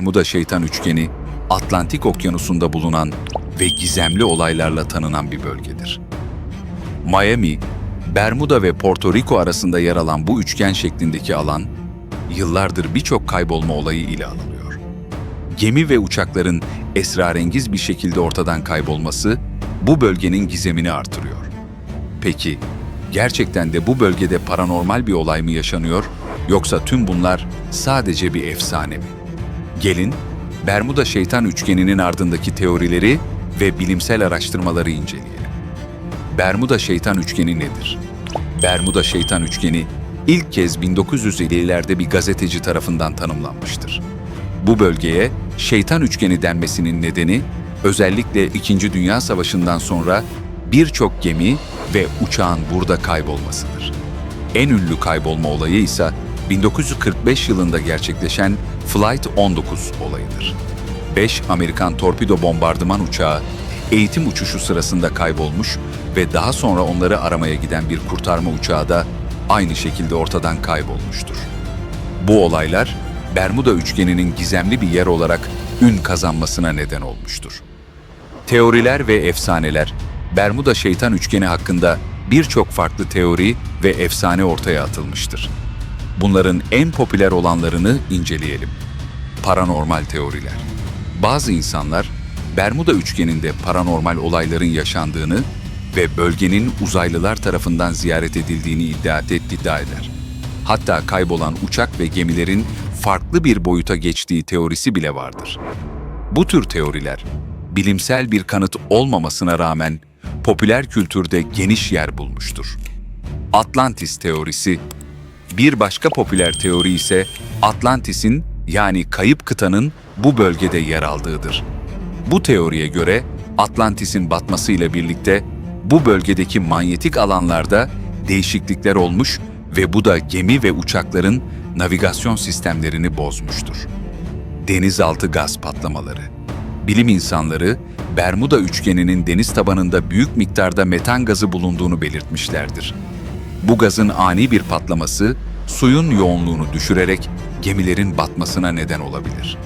Bermuda Şeytan Üçgeni, Atlantik Okyanusu'nda bulunan ve gizemli olaylarla tanınan bir bölgedir. Miami, Bermuda ve Porto Rico arasında yer alan bu üçgen şeklindeki alan, yıllardır birçok kaybolma olayı ile anılıyor. Gemi ve uçakların esrarengiz bir şekilde ortadan kaybolması bu bölgenin gizemini artırıyor. Peki, gerçekten de bu bölgede paranormal bir olay mı yaşanıyor yoksa tüm bunlar sadece bir efsane mi? Gelin, Bermuda Şeytan Üçgeni'nin ardındaki teorileri ve bilimsel araştırmaları inceleyelim. Bermuda Şeytan Üçgeni nedir? Bermuda Şeytan Üçgeni ilk kez 1950'lerde bir gazeteci tarafından tanımlanmıştır. Bu bölgeye Şeytan Üçgeni denmesinin nedeni özellikle İkinci Dünya Savaşı'ndan sonra birçok gemi ve uçağın burada kaybolmasıdır. En ünlü kaybolma olayı ise 1945 yılında gerçekleşen Flight 19 olayıdır. 5 Amerikan torpido bombardıman uçağı eğitim uçuşu sırasında kaybolmuş ve daha sonra onları aramaya giden bir kurtarma uçağı da aynı şekilde ortadan kaybolmuştur. Bu olaylar Bermuda üçgeninin gizemli bir yer olarak ün kazanmasına neden olmuştur. Teoriler ve efsaneler Bermuda Şeytan Üçgeni hakkında birçok farklı teori ve efsane ortaya atılmıştır. Bunların en popüler olanlarını inceleyelim. Paranormal teoriler. Bazı insanlar Bermuda üçgeninde paranormal olayların yaşandığını ve bölgenin uzaylılar tarafından ziyaret edildiğini iddia, iddia eder. Hatta kaybolan uçak ve gemilerin farklı bir boyuta geçtiği teorisi bile vardır. Bu tür teoriler, bilimsel bir kanıt olmamasına rağmen popüler kültürde geniş yer bulmuştur. Atlantis teorisi bir başka popüler teori ise Atlantis'in yani kayıp kıtanın bu bölgede yer aldığıdır. Bu teoriye göre Atlantis'in batmasıyla birlikte bu bölgedeki manyetik alanlarda değişiklikler olmuş ve bu da gemi ve uçakların navigasyon sistemlerini bozmuştur. Denizaltı gaz patlamaları. Bilim insanları Bermuda üçgeninin deniz tabanında büyük miktarda metan gazı bulunduğunu belirtmişlerdir. Bu gazın ani bir patlaması suyun yoğunluğunu düşürerek gemilerin batmasına neden olabilir.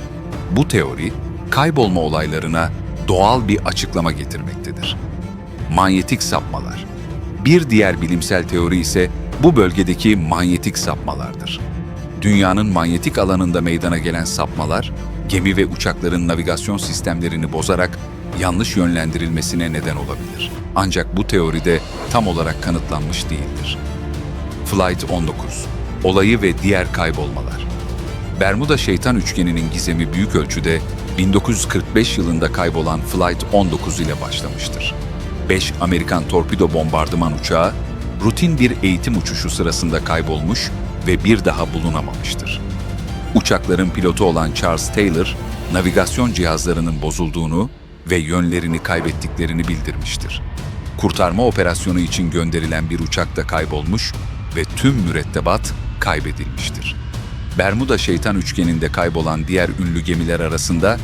Bu teori kaybolma olaylarına doğal bir açıklama getirmektedir. Manyetik sapmalar. Bir diğer bilimsel teori ise bu bölgedeki manyetik sapmalardır. Dünyanın manyetik alanında meydana gelen sapmalar, gemi ve uçakların navigasyon sistemlerini bozarak yanlış yönlendirilmesine neden olabilir. Ancak bu teoride tam olarak kanıtlanmış değildir. Flight 19 Olayı ve diğer kaybolmalar Bermuda Şeytan Üçgeni'nin gizemi büyük ölçüde 1945 yılında kaybolan Flight 19 ile başlamıştır. 5 Amerikan torpido bombardıman uçağı rutin bir eğitim uçuşu sırasında kaybolmuş ve bir daha bulunamamıştır. Uçakların pilotu olan Charles Taylor, navigasyon cihazlarının bozulduğunu ve yönlerini kaybettiklerini bildirmiştir. Kurtarma operasyonu için gönderilen bir uçak da kaybolmuş ve tüm mürettebat kaybedilmiştir. Bermuda Şeytan Üçgeni'nde kaybolan diğer ünlü gemiler arasında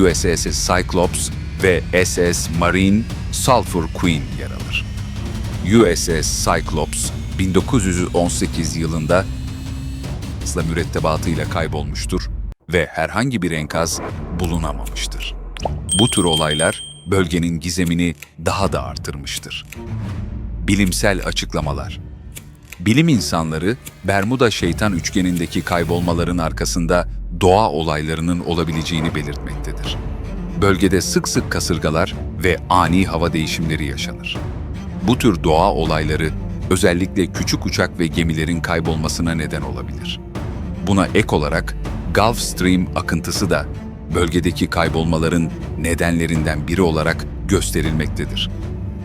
USS Cyclops ve SS Marine Sulphur Queen yer alır. USS Cyclops 1918 yılında mürettebatıyla kaybolmuştur ve herhangi bir enkaz bulunamamıştır. Bu tür olaylar bölgenin gizemini daha da artırmıştır. Bilimsel açıklamalar Bilim insanları Bermuda Şeytan Üçgeni'ndeki kaybolmaların arkasında doğa olaylarının olabileceğini belirtmektedir. Bölgede sık sık kasırgalar ve ani hava değişimleri yaşanır. Bu tür doğa olayları özellikle küçük uçak ve gemilerin kaybolmasına neden olabilir. Buna ek olarak Gulf Stream akıntısı da bölgedeki kaybolmaların nedenlerinden biri olarak gösterilmektedir.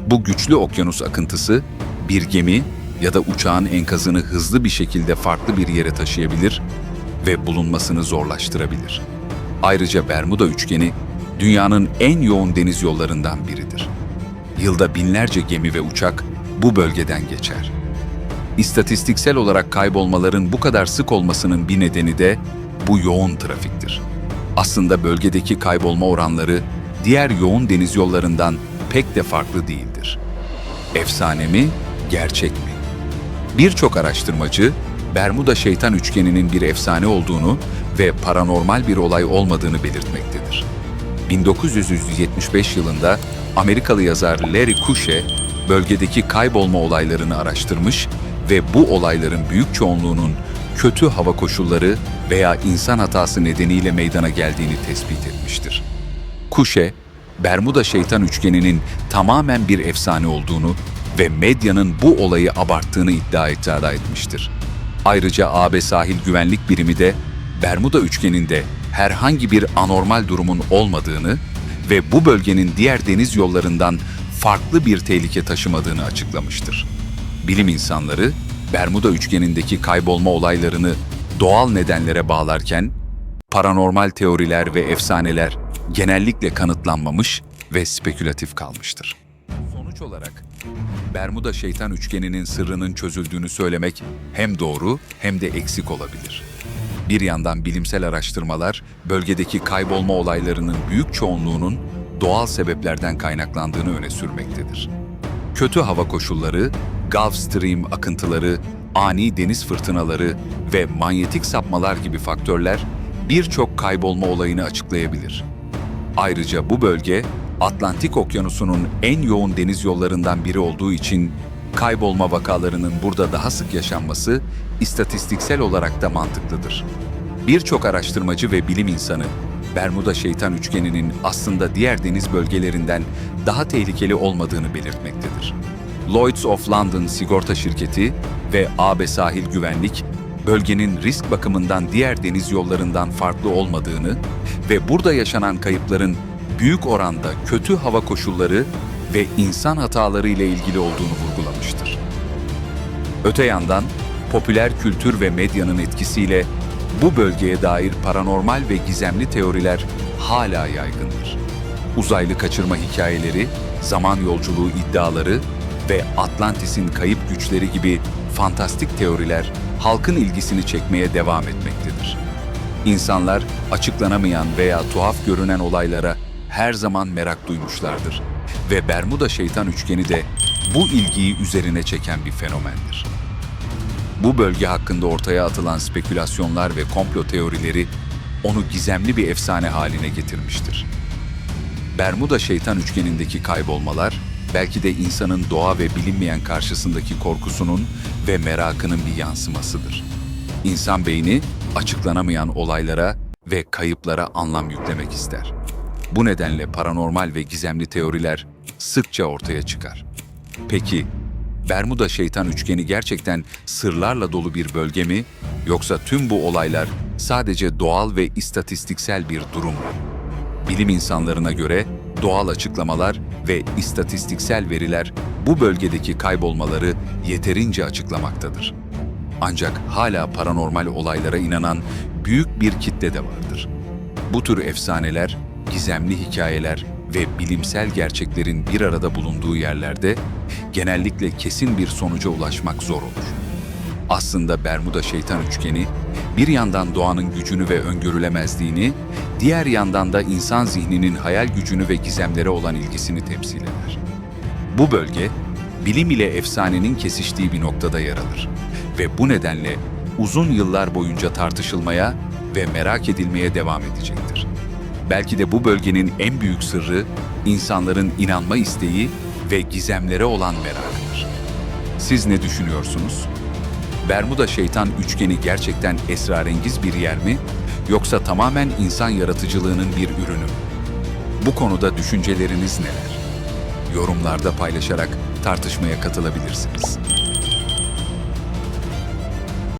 Bu güçlü okyanus akıntısı bir gemi ya da uçağın enkazını hızlı bir şekilde farklı bir yere taşıyabilir ve bulunmasını zorlaştırabilir. Ayrıca Bermuda üçgeni dünyanın en yoğun deniz yollarından biridir. Yılda binlerce gemi ve uçak bu bölgeden geçer. İstatistiksel olarak kaybolmaların bu kadar sık olmasının bir nedeni de bu yoğun trafiktir. Aslında bölgedeki kaybolma oranları diğer yoğun deniz yollarından pek de farklı değildir. Efsane mi, gerçek mi? Birçok araştırmacı Bermuda Şeytan Üçgeni'nin bir efsane olduğunu ve paranormal bir olay olmadığını belirtmektedir. 1975 yılında Amerikalı yazar Larry Kusche, bölgedeki kaybolma olaylarını araştırmış ve bu olayların büyük çoğunluğunun kötü hava koşulları veya insan hatası nedeniyle meydana geldiğini tespit etmiştir. Kusche, Bermuda şeytan üçgeninin tamamen bir efsane olduğunu ve medyanın bu olayı abarttığını iddia iddia etmiştir. Ayrıca AB Sahil Güvenlik Birimi de Bermuda üçgeninde herhangi bir anormal durumun olmadığını ve bu bölgenin diğer deniz yollarından farklı bir tehlike taşımadığını açıklamıştır. Bilim insanları Bermuda üçgenindeki kaybolma olaylarını doğal nedenlere bağlarken paranormal teoriler ve efsaneler genellikle kanıtlanmamış ve spekülatif kalmıştır. Sonuç olarak Bermuda şeytan üçgeninin sırrının çözüldüğünü söylemek hem doğru hem de eksik olabilir. Bir yandan bilimsel araştırmalar bölgedeki kaybolma olaylarının büyük çoğunluğunun doğal sebeplerden kaynaklandığını öne sürmektedir. Kötü hava koşulları, Gulf Stream akıntıları, ani deniz fırtınaları ve manyetik sapmalar gibi faktörler birçok kaybolma olayını açıklayabilir. Ayrıca bu bölge Atlantik Okyanusu'nun en yoğun deniz yollarından biri olduğu için kaybolma vakalarının burada daha sık yaşanması istatistiksel olarak da mantıklıdır. Birçok araştırmacı ve bilim insanı Bermuda Şeytan Üçgeni'nin aslında diğer deniz bölgelerinden daha tehlikeli olmadığını belirtmektedir. Lloyds of London sigorta şirketi ve AB Sahil Güvenlik bölgenin risk bakımından diğer deniz yollarından farklı olmadığını ve burada yaşanan kayıpların büyük oranda kötü hava koşulları ve insan hataları ile ilgili olduğunu vurgulamıştır. Öte yandan popüler kültür ve medyanın etkisiyle bu bölgeye dair paranormal ve gizemli teoriler hala yaygındır. Uzaylı kaçırma hikayeleri, zaman yolculuğu iddiaları ve Atlantis'in kayıp güçleri gibi fantastik teoriler halkın ilgisini çekmeye devam etmektedir. İnsanlar açıklanamayan veya tuhaf görünen olaylara her zaman merak duymuşlardır ve Bermuda şeytan üçgeni de bu ilgiyi üzerine çeken bir fenomendir. Bu bölge hakkında ortaya atılan spekülasyonlar ve komplo teorileri onu gizemli bir efsane haline getirmiştir. Bermuda şeytan üçgenindeki kaybolmalar belki de insanın doğa ve bilinmeyen karşısındaki korkusunun ve merakının bir yansımasıdır. İnsan beyni açıklanamayan olaylara ve kayıplara anlam yüklemek ister. Bu nedenle paranormal ve gizemli teoriler sıkça ortaya çıkar. Peki, Bermuda şeytan üçgeni gerçekten sırlarla dolu bir bölge mi yoksa tüm bu olaylar sadece doğal ve istatistiksel bir durum mu? Bilim insanlarına göre doğal açıklamalar ve istatistiksel veriler bu bölgedeki kaybolmaları yeterince açıklamaktadır. Ancak hala paranormal olaylara inanan büyük bir kitle de vardır. Bu tür efsaneler, gizemli hikayeler ve bilimsel gerçeklerin bir arada bulunduğu yerlerde genellikle kesin bir sonuca ulaşmak zor olur. Aslında Bermuda şeytan üçgeni bir yandan doğanın gücünü ve öngörülemezliğini, diğer yandan da insan zihninin hayal gücünü ve gizemlere olan ilgisini temsil eder. Bu bölge bilim ile efsanenin kesiştiği bir noktada yer alır ve bu nedenle uzun yıllar boyunca tartışılmaya ve merak edilmeye devam edecektir. Belki de bu bölgenin en büyük sırrı insanların inanma isteği ve gizemlere olan merakıdır. Siz ne düşünüyorsunuz? Bermuda şeytan üçgeni gerçekten esrarengiz bir yer mi yoksa tamamen insan yaratıcılığının bir ürünü mü? Bu konuda düşünceleriniz neler? Yorumlarda paylaşarak tartışmaya katılabilirsiniz.